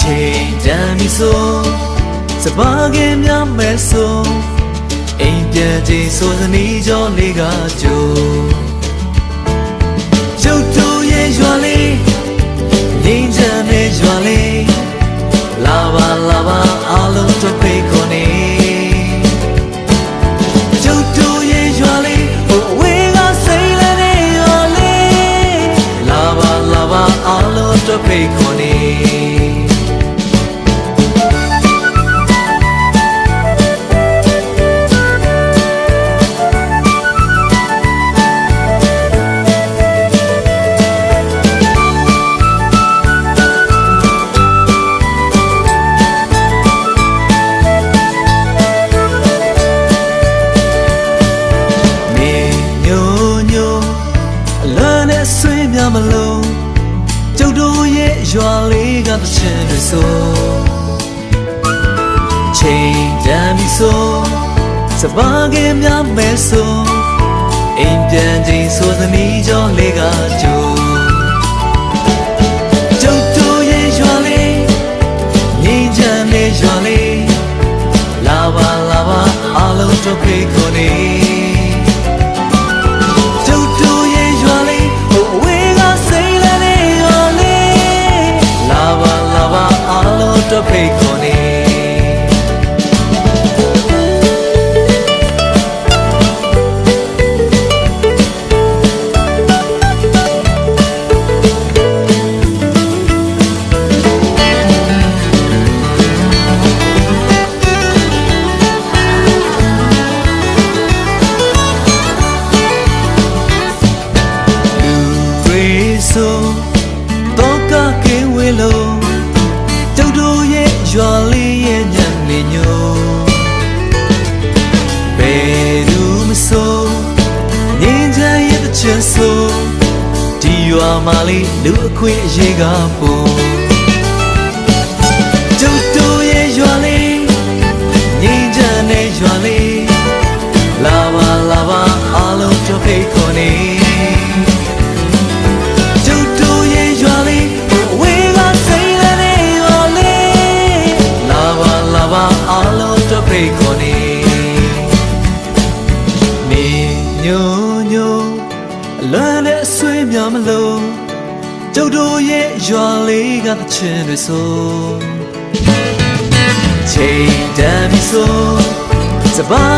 ချိန်တန်ပြီဆိုစပါးကင်များမဲဆိုအိမ်ပြန်ချိန်ဆိုစနီးကြောလေးကကြိုကျုပ်တို့ရဲ့ရွာလေးငိမ့်ချမ်းတဲ့ရွာလေးလာပါလာပါအားလုံးတို့ဖိတ်ခေါ်နေကျုပ်တို့ရဲ့ရွာလေးဟိုဝေးကစိတ်လည်းတဲ့ရွာလေးလာပါလာပါအားလုံးတို့ဖိတ်ခေါ်နေနေ ရဲ့ရွာလေးကတစ်ချင်တွေဆိုချိန်တန်ပြီဆိုစပါးကင်များမဲဆိုအိမ်ပြန်ချိန်ဆိုသနီးကြောလေးကကြိုကျုပ်တို့ရဲ့ရွာလေးငြိမ်းချမ်းတဲ့ရွာလေးလာပါလာပါအားလုံးတို့ဖိတ်ခေါ်နေကျု ဆိုတော့ကကင်းဝေလို့ကျုပ်တို့ရဲ့ရွာလေးရဲ့ညံနေညိုဘယ်သူမဆိုငင်းချမ်းရဲ့တစ်ချက်ဆိုဒီရွာမှာလေးလူအခွင့်အရေးကပုံ လို့ကျုပ်တို့ရဲ့ရွာလေးကသချင်းတွေဆိုချိန်တန်ပြီဆိုစပါးကင်များမဲဆို